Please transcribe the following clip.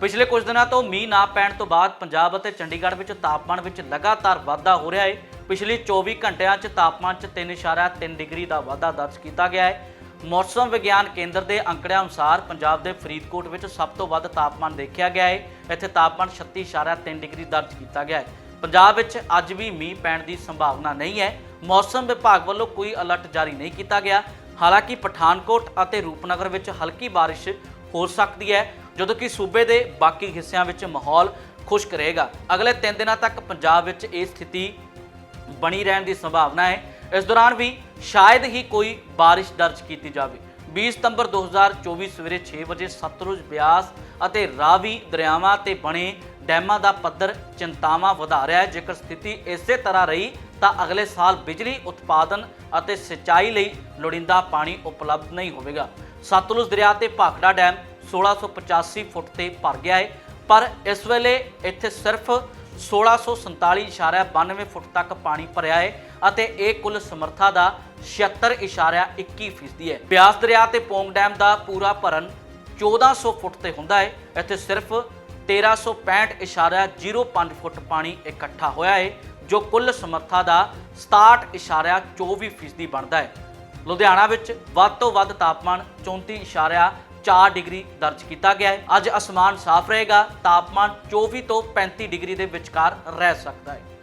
ਪਿਛਲੇ ਕੁਝ ਦਿਨਾਂ ਤੋਂ ਮੀਂਹ ਨਾ ਪੈਣ ਤੋਂ ਬਾਅਦ ਪੰਜਾਬ ਅਤੇ ਚੰਡੀਗੜ੍ਹ ਵਿੱਚ ਤਾਪਮਾਨ ਵਿੱਚ ਲਗਾਤਾਰ ਵਾਧਾ ਹੋ ਰਿਹਾ ਹੈ। ਪਿਛਲੇ 24 ਘੰਟਿਆਂ 'ਚ ਤਾਪਮਾਨ 'ਚ 3.3 ਡਿਗਰੀ ਦਾ ਵਾਧਾ ਦਰਜ ਕੀਤਾ ਗਿਆ ਹੈ। ਮੌਸਮ ਵਿਗਿਆਨ ਕੇਂਦਰ ਦੇ ਅੰਕੜਿਆਂ ਅਨੁਸਾਰ ਪੰਜਾਬ ਦੇ ਫਰੀਦਕੋਟ ਵਿੱਚ ਸਭ ਤੋਂ ਵੱਧ ਤਾਪਮਾਨ ਦੇਖਿਆ ਗਿਆ ਹੈ। ਇੱਥੇ ਤਾਪਮਾਨ 36.3 ਡਿਗਰੀ ਦਰਜ ਕੀਤਾ ਗਿਆ ਹੈ। ਪੰਜਾਬ ਵਿੱਚ ਅੱਜ ਵੀ ਮੀਂਹ ਪੈਣ ਦੀ ਸੰਭਾਵਨਾ ਨਹੀਂ ਹੈ। ਮੌਸਮ ਵਿਭਾਗ ਵੱਲੋਂ ਕੋਈ ਅਲਰਟ ਜਾਰੀ ਨਹੀਂ ਕੀਤਾ ਗਿਆ। ਹਾਲਾਂਕਿ ਪਠਾਨਕੋਟ ਅਤੇ ਰੂਪਨਗਰ ਵਿੱਚ ਹਲਕੀ ਬਾਰਿਸ਼ ਹੋ ਸਕਦੀ ਹੈ, ਜਦੋਂ ਕਿ ਸੂਬੇ ਦੇ ਬਾਕੀ ਹਿੱਸਿਆਂ ਵਿੱਚ ਮਾਹੌਲ ਖੁਸ਼ਕ ਰਹੇਗਾ। ਅਗਲੇ 3 ਦਿਨਾਂ ਤੱਕ ਪੰਜਾਬ ਵਿੱਚ ਇਹ ਸਥਿਤੀ ਬਣੀ ਰਹਿਣ ਦੀ ਸੰਭਾਵਨਾ ਹੈ। ਇਸ ਦੌਰਾਨ ਵੀ ਸ਼ਾਇਦ ਹੀ ਕੋਈ ਬਾਰਿਸ਼ ਦਰਜ ਕੀਤੀ ਜਾਵੇ। 20 ਸਤੰਬਰ 2024 ਸਵੇਰੇ 6 ਵਜੇ ਸਤਲੁਜ ਬਿਆਸ ਅਤੇ ਰਾਵੀ ਦਰਿਆਵਾਂ ਤੇ ਬਣੇ ਡੈਮਾਂ ਦਾ ਪੱਧਰ ਚਿੰਤਾਵਾਂ ਵਧਾ ਰਿਹਾ ਹੈ। ਜੇਕਰ ਸਥਿਤੀ ਇਸੇ ਤਰ੍ਹਾਂ ਰਹੀ, ਤਾਂ ਅਗਲੇ ਸਾਲ ਬਿਜਲੀ ਉਤਪਾਦਨ ਅਤੇ ਸਿੰਚਾਈ ਲਈ ਲੋੜੀਂਦਾ ਪਾਣੀ ਉਪਲਬਧ ਨਹੀਂ ਹੋਵੇਗਾ। ਸਤਲੁਜ ਦਰਿਆ ਤੇ ਭਾਖੜਾ ਡੈਮ 1685 ਫੁੱਟ ਤੇ ਭਰ ਗਿਆ ਹੈ ਪਰ ਇਸ ਵੇਲੇ ਇੱਥੇ ਸਿਰਫ 1647.92 ਫੁੱਟ ਤੱਕ ਪਾਣੀ ਭਰਿਆ ਹੈ ਅਤੇ ਇਹ ਕੁੱਲ ਸਮਰੱਥਾ ਦਾ 76.21 ਫੀਸਦੀ ਹੈ ਬਿਆਸ ਦਰਿਆ ਤੇ ਪੌਂਗ ਡੈਮ ਦਾ ਪੂਰਾ ਭਰਨ 1400 ਫੁੱਟ ਤੇ ਹੁੰਦਾ ਹੈ ਇੱਥੇ ਸਿਰਫ 1365.05 ਫੁੱਟ ਪਾਣੀ ਇਕੱਠਾ ਹੋਇਆ ਹੈ ਜੋ ਕੁੱਲ ਸਮਰੱਥਾ ਦਾ 67.24 ਫੀਸਦੀ ਬਣਦਾ ਹੈ ਲੁਧਿਆਣਾ ਵਿੱਚ ਵੱਧ ਤੋਂ ਵੱਧ ਤਾਪਮਾਨ 34.4 ਡਿਗਰੀ ਦਰਜ ਕੀਤਾ ਗਿਆ ਹੈ। ਅੱਜ ਅਸਮਾਨ ਸਾਫ਼ ਰਹੇਗਾ। ਤਾਪਮਾਨ 24 ਤੋਂ 35 ਡਿਗਰੀ ਦੇ ਵਿਚਕਾਰ ਰਹਿ ਸਕਦਾ ਹੈ।